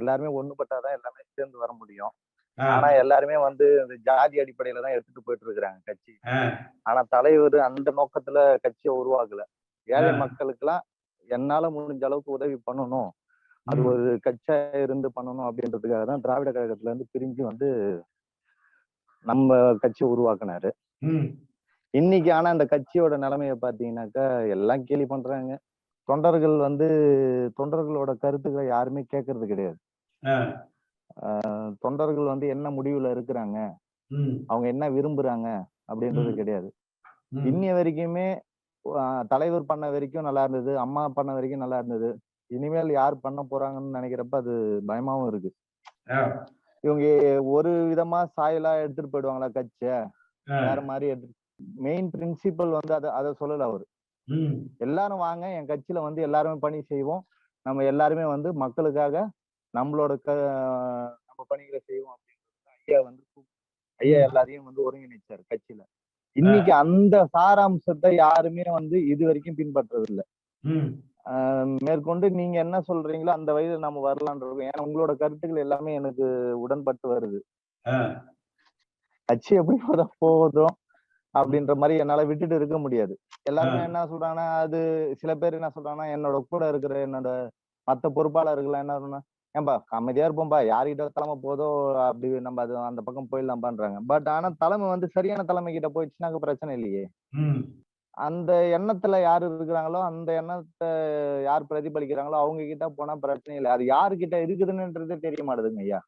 எல்லாருமே ஒண்ணுபட்டாதான் எல்லாமே சேர்ந்து வர முடியும். ஆனா எல்லாருமே வந்து இந்த ஜாதி அடிப்படையில தான் எடுத்துட்டு போயிட்டு இருக்கிறாங்க கட்சி ஆனா தலைவர் அந்த நோக்கத்துல கட்சியை உருவாக்கல. ஏழை. மக்களுக்கெல்லாம் என்னால முடிஞ்ச அளவுக்கு உதவி பண்ணணும். அது ஒரு கட்சியா இருந்து பண்ணணும் அப்படின்றதுக்காக தான் திராவிட கழகத்துல இருந்து பிரிஞ்சு வந்து நம்ம கட்சியை உருவாக்குனாரு. இன்னைக்கு ஆனா அந்த கட்சியோட நிலைமைய பாத்தீங்கன்னாக்கா எல்லாம் கேலி பண்றாங்க. தொண்டர்கள் வந்து தொண்டர்களோட கருத்துக்களை யாருமே கேட்கறது கிடையாது. தொண்டர்கள் வந்து என்ன முடிவுல இருக்கிறாங்க? அவங்க என்ன விரும்புறாங்க? அப்படின்றது. கிடையாது. இன்னைய வரைக்குமே தலைவர் பண்ண வரைக்கும் நல்லா இருந்தது. அம்மா பண்ண வரைக்கும் நல்லா இருந்தது. இனிமேல் யார் பண்ண போறாங்கன்னு நினைக்கிறப்ப அது பயமாவும் இருக்கு. இவங்க ஒரு விதமா சாயலா எடுத்துட்டு போயிடுவாங்களா கட்சிய? வேற மாதிரி எடுத்து மெயின் பிரின்சிபல் வந்து அதை அதை சொல்லல அவரு. எல்லாரும் வாங்க என் கட்சியில வந்து எல்லாருமே பணி செய்வோம். நம்ம எல்லாருமே வந்து மக்களுக்காக நம்மளோட க நம்ம பணிகளை செய்வோம் அப்படின்றது ஐயா வந்து ஐயா எல்லாரையும் வந்து ஒருங்கிணைச்சாரு கட்சியில. இன்னைக்கு அந்த சாராம்சத்தை யாருமே வந்து இது வரைக்கும் பின்பற்றது இல்ல மேற்கொண்டு நீங்க என்ன சொல்றீங்களோ அந்த வயதில் நம்ம வரலான் இருக்கோம். ஏன்னா உங்களோட கருத்துக்கள் எல்லாமே எனக்கு உடன்பட்டு வருது. கட்சி எப்படி போதோ போதும் அப்படின்ற மாதிரி என்னால விட்டுட்டு இருக்க முடியாது. எல்லாருமே. என்ன சொல்றாங்கன்னா அது சில பேர் என்ன சொல்றாங்கன்னா என்னோட கூட இருக்கிற என்னோட மத்த பொறுப்பாளர்கள் என்ன சொன்னா ஏன்பா அமைதியா இருப்போம்பா. யார்கிட்ட தலைமை போதோ அப்படி நம்ம அது அந்த பக்கம் போயிடலாம்பான்றாங்க. பட் ஆனா தலைமை வந்து சரியான தலைமை கிட்ட போயிடுச்சுனாக்க பிரச்சனை இல்லையே. அந்த எண்ணத்துல யார் இருக்கிறாங்களோ அந்த எண்ணத்தை யார் பிரதிபலிக்கிறாங்களோ அவங்க கிட்ட போனா பிரச்சனை இல்லை. அது யாரு கிட்ட இருக்குதுன்னுன்றதே தெரிய மாட்டேதுங்க ஐயா.